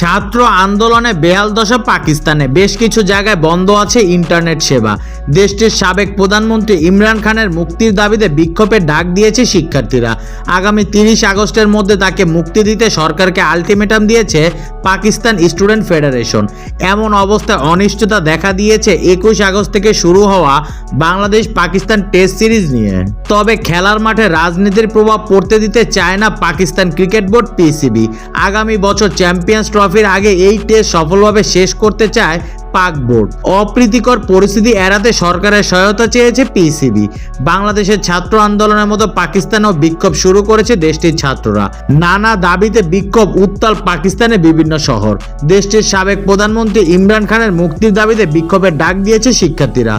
ছাত্র আন্দোলনে বেহাল দশা পাকিস্তানে। বেশ কিছু জায়গায় বন্ধ আছে ইন্টারনেট সেবা। দেশটির সাবেক প্রধানমন্ত্রী ইমরান খানের মুক্তির দাবিতে বিক্ষোভের ডাক দিয়েছে শিক্ষার্থীরা। আগামী তিরিশ আগস্টের মধ্যে তাকে মুক্তি দিতে সরকারকে আলটিমেটাম দিয়েছে পাকিস্তান স্টুডেন্ট ফেডারেশন। এমন অবস্থায় অনিশ্চয়তা দেখা দিয়েছে একুশ আগস্ট থেকে শুরু হওয়া বাংলাদেশ পাকিস্তান টেস্ট সিরিজ নিয়ে। তবে খেলার মাঠে রাজনীতির প্রভাব পড়তে দিতে চায় না পাকিস্তান ক্রিকেট বোর্ড পিসিবি। আগামী বছর চ্যাম্পিয়ন্স ট্রফির আগে এই টেস্ট সফলভাবে শেষ করতে চায় পাক বোর্ড অপ্রীতিকর পরিস্থিতি এড়াতে সরকারের সহায়তা চেয়েছে পিসিবি বাংলাদেশের ছাত্র আন্দোলনের মতো পাকিস্তানেও বিক্ষোভ শুরু করেছে দেশটির ছাত্ররা। নানা দাবিতে বিক্ষোভ উত্তাল পাকিস্তানের বিভিন্ন শহর। দেশটির সাবেক প্রধানমন্ত্রী ইমরান খানের মুক্তির দাবিতে বিক্ষোভের ডাক দিয়েছে শিক্ষার্থীরা।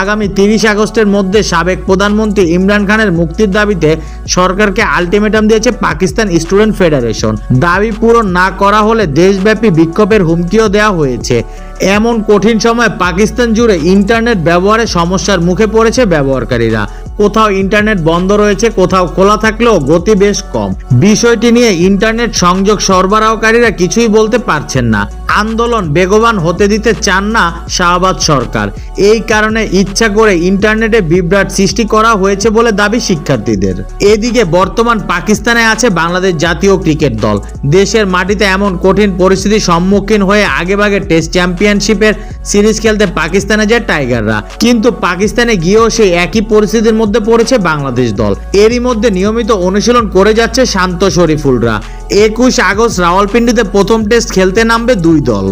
আগামী তিরিশ আগস্টের মধ্যে সাবেক প্রধানমন্ত্রী ইমরান খানের মুক্তির দাবিতে সরকারকে আলটিমেটাম দিয়েছে পাকিস্তান স্টুডেন্ট ফেডারেশন। দাবি পূরণ না করা হলে দেশব্যাপী বিক্ষোভের হুমকিও দেওয়া হয়েছে। এমন কঠিন সময় পাকিস্তান জুড়ে ইন্টারনেট ব্যবহারে সমস্যার মুখে পড়েছে ব্যবহারকারীরা। কোথাও ইন্টারনেট বন্ধ রয়েছে, কোথাও খোলা থাকলেও গতি বেশ কম। বিষয়টি নিয়ে ইন্টারনেট সংযোগ সরবরাহকারীরা কিছুই বলতে পারছেন না। আন্দোলন বেগবান হতে দিতে চান না শাহবাজ সরকার। এই কারণে ইচ্ছা করে ইন্টারনেটে বিভ্রাট সৃষ্টি করা হয়েছে বলে দাবি শিক্ষার্থীদের। এদিকে বর্তমান পাকিস্তানে আছে বাংলাদেশ জাতীয় ক্রিকেট দল। দেশের মাটিতে এমন কঠিন পরিস্থিতির সম্মুখীন হয়ে আগেভাগে টেস্ট চ্যাম্পিয়নশিপের সিরিজ খেলতে পাকিস্তানে যায় টাইগাররা। কিন্তু পাকিস্তানে গিয়েও সেই একই পরিস্থিতির মধ্যে পড়েছে বাংলাদেশ দল। এরই মধ্যে নিয়মিত অনুশীলন করে যাচ্ছে শান্ত শরীফুলরা। একুশ আগস্ট রাওয়ালপিন্ডিতে প্রথম টেস্ট খেলতে নামবে দুই দল।